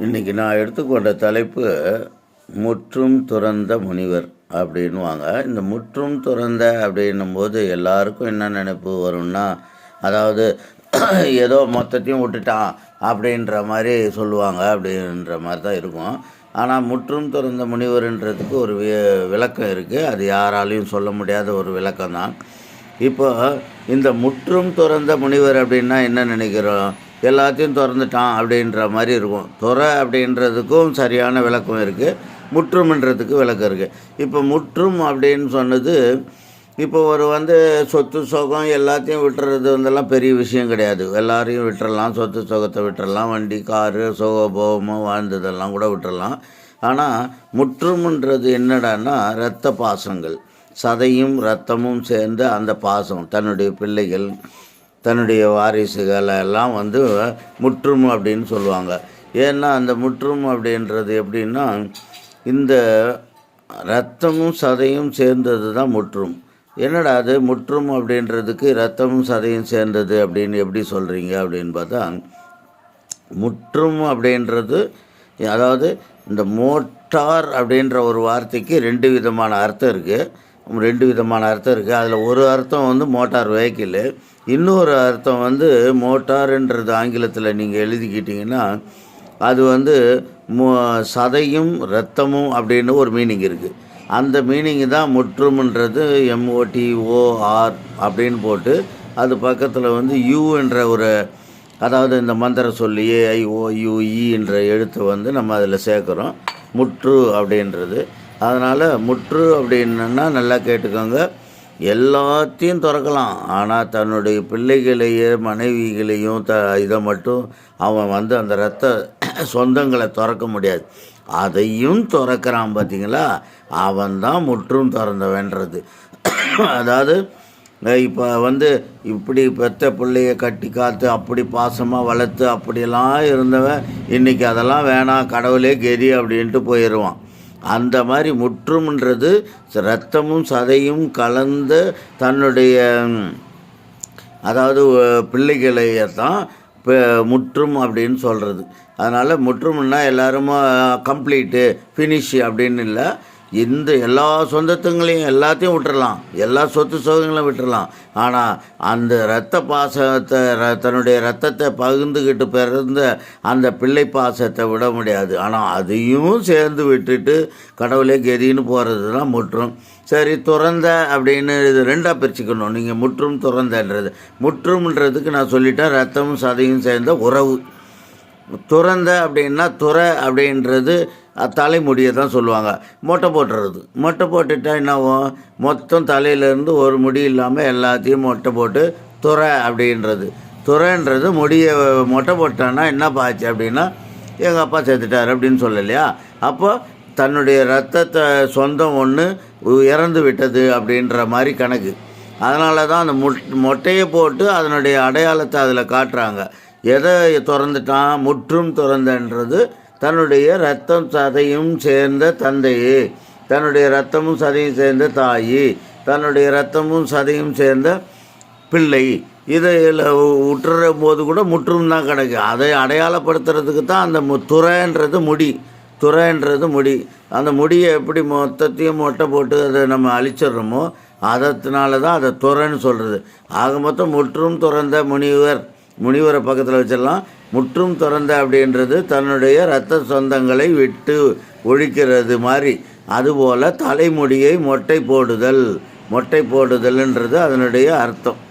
இன்றைக்கி நான் எடுத்துக்கொண்ட தலைப்பு முற்றும் துறந்த முனிவர் அப்படின்னுவாங்க. இந்த முற்றும் துறந்த அப்படின்னும்போது எல்லாருக்கும் என்ன நினைப்பு வரும்னா அதாவது ஏதோ மொத்தத்தையும் விட்டுட்டான் அப்படின்ற மாதிரி சொல்லுவாங்க அப்படின்ற மாதிரி தான் இருக்கும். ஆனால் முற்றும் துறந்த முனிவர்ன்றதுக்கு ஒரு வி- விளக்கம் இருக்குது அது யாராலையும் சொல்ல முடியாத ஒரு விளக்கம் தான் இப்போ இந்த முற்றும் துறந்த முனிவர் அப்படின்னா என்ன நினைக்கிறோம்? எல்லாத்தையும் திறந்துட்டான் அப்படின்ற மாதிரி இருக்கும். துறை அப்படின்றதுக்கும் சரியான விளக்கம் இருக்குது முற்றும்ன்றதுக்கு விளக்கம் இருக்குது இப்போ முற்றும் அப்படின்னு சொன்னது இப்போ ஒரு வந்து சொத்து சுகம் எல்லாத்தையும் விட்டுறது வந்தெல்லாம் பெரிய விஷயம் கிடையாது. எல்லாரையும் விட்டுறலாம் சொத்து சுகத்தை விட்டுறலாம் வண்டி காரு சுகபோகமாக வாழ்ந்ததெல்லாம் கூட விட்டுறலாம். ஆனால் முற்றும்ன்றது என்னடான்னா இரத்த பாசங்கள். சதையும் ரத்தமும் சேர்ந்து அந்த பாசம் தன்னுடைய பிள்ளைகள் தன்னுடைய வாரிசுகள் எல்லாம் வந்து முற்றும் அப்படின்னு சொல்லுவாங்க. ஏன்னா அந்த முற்றும் அப்படின்றது எப்படின்னா இந்த ரத்தமும் சதையும் சேர்ந்தது தான் முற்றும். என்னடா அது? முற்றும் அப்படின்றதுக்கு ரத்தமும் சதையும் சேர்ந்தது அப்படின்னு எப்படி சொல்கிறீங்க அப்படின்னு பார்த்தா முற்றும் அப்படின்றது அதாவது இந்த மோட்டார் அப்படின்ற ஒரு வார்த்தைக்கு ரெண்டு விதமான அர்த்தம் இருக்குது ரெண்டு விதமான அர்த்தம் இருக்குது அதில் ஒரு அர்த்தம் வந்து மோட்டார் வெஹிக்கிள் இன்னொரு அர்த்தம் வந்து மோட்டார்ன்றது ஆங்கிலத்தில் நீங்கள் எழுதிக்கிட்டிங்கன்னா அது வந்து மோ சதையும் ரத்தமும் அப்படின்னு ஒரு மீனிங் இருக்குது அந்த மீனிங் தான் முற்றும்ன்றது எம்ஓடிஓஆர் அப்படின்னு போட்டு அது பக்கத்தில் வந்து யூன்ற ஒரு அதாவது இந்த மந்திர சொல்லி ஏஐஓயுஇ என்ற எழுத்தை வந்து நம்ம அதில் சேர்க்குறோம். முற்று அப்படின்றது. அதனால் முற்று அப்படின்னா நல்லா கேட்டுக்கோங்க. எல்லாத்தையும் திறக்கலாம். ஆனால் தன்னுடைய பிள்ளைகளையே மனைவிகளையும் த இதை மட்டும் அவன் வந்து அந்த ரத்த சொந்தங்களை திறக்க முடியாது. அதையும் திறக்கிறான் பார்த்தீங்களா அவன் தான் முற்றும் திறந்தவன்றது. அதாவது இப்போ வந்து இப்படி பெத்த பிள்ளைய கட்டி காத்து அப்படி பாசமாக வளர்த்து அப்படியெல்லாம் இருந்தவன் இன்றைக்கி அதெல்லாம் வேணாம் கடவுளே கெதி அப்படின்ட்டு போயிடுவான் அந்த மாதிரி முற்றும்ன்றது ரத்தமும் சதையும் கலந்த தன்னுடைய அதாவது பிள்ளைகளையே தான் இப்போ முற்றும் அப்படின்னு சொல்கிறது அதனால் முற்றும்னா எல்லாருமே கம்ப்ளீட்டு ஃபினிஷ் அப்படின்னு இல்லை. இந்த எல்லா சொந்தத்துங்களையும் எல்லாத்தையும் விட்டுறலாம். எல்லா சொத்து சுகங்களையும் விட்டுறலாம். ஆனால் அந்த இரத்த பாசத்தை ர- தன்னுடைய ரத்தத்தை பகிர்ந்துக்கிட்டு பிறந்த அந்த பிள்ளை பாசத்தை விட முடியாது. ஆனால் அதையும் சேர்ந்து விட்டுட்டு கடவுளே கெதின்னு போகிறது தான் முற்றும். சரி துறந்த அப்படின்னு இது ரெண்டாக பிரிச்சுக்கணும். நீங்கள் முற்றும் துறந்தன்றது. முற்றும்ன்றதுக்கு நான் சொல்லிட்டேன் ரத்தமும் சதையும் சேர்ந்த உறவு. துறந்த அப்படின்னா துறை அப்படின்றது தலைமுடியை தான் சொல்லுவாங்க. மொட்டை போட்டுறது. மொட்டை போட்டுட்டா என்னாகும்? மொத்தம் தலையிலேருந்து ஒரு முடி இல்லாமல் எல்லாத்தையும் மொட்டை போட்டு துறை அப்படின்றது. துறைன்றது முடியை மொட்டை போட்டான்னா என்ன பாச்சு அப்படின்னா எங்கள் அப்பா செத்துட்டார் அப்படின்னு சொல்லலையா? அப்போ தன்னுடைய ரத்தத்தை சொந்தம் ஒன்று இறந்து விட்டது அப்படின்ற மாதிரி கணக்கு. அதனால தான் அந்த முட் மொட்டையை போட்டு அதனுடைய அடையாளத்தை அதில் காட்டுறாங்க. எதை திறந்துட்டான்? முற்றும் திறந்தன்றது தன்னுடைய ரத்தம் சதையும் சேர்ந்த தந்தையே. தன்னுடைய ரத்தமும் சதையும் சேர்ந்த தாயி. தன்னுடைய ரத்தமும் சதையும் சேர்ந்த பிள்ளை. இதில் உற்றுற போது கூட முற்றும் தான் கிடைக்கும் அதை அடையாளப்படுத்துறதுக்கு தான் அந்த மு துறைன்றது முடி. துறைன்றது முடி. அந்த முடியை எப்படி மொத்தத்தையும் மொட்டை போட்டு அதை நம்ம அழிச்சிடுறோமோ அதனால தான் அதை துறைன்னு சொல்கிறது ஆக மொத்தம் முற்றும் துறந்த முனிவர் முனிவரை பக்கத்தில் வச்சிடலாம். முற்றும் துறந்த அப்படின்றது தன்னுடைய இரத்த சொந்தங்களை விட்டு ஒழிக்கிறது மாதிரி. அதுபோல் தலைமுடியை மொட்டை போடுதல். மொட்டை போடுதல்ன்றது அதனுடைய அர்த்தம்.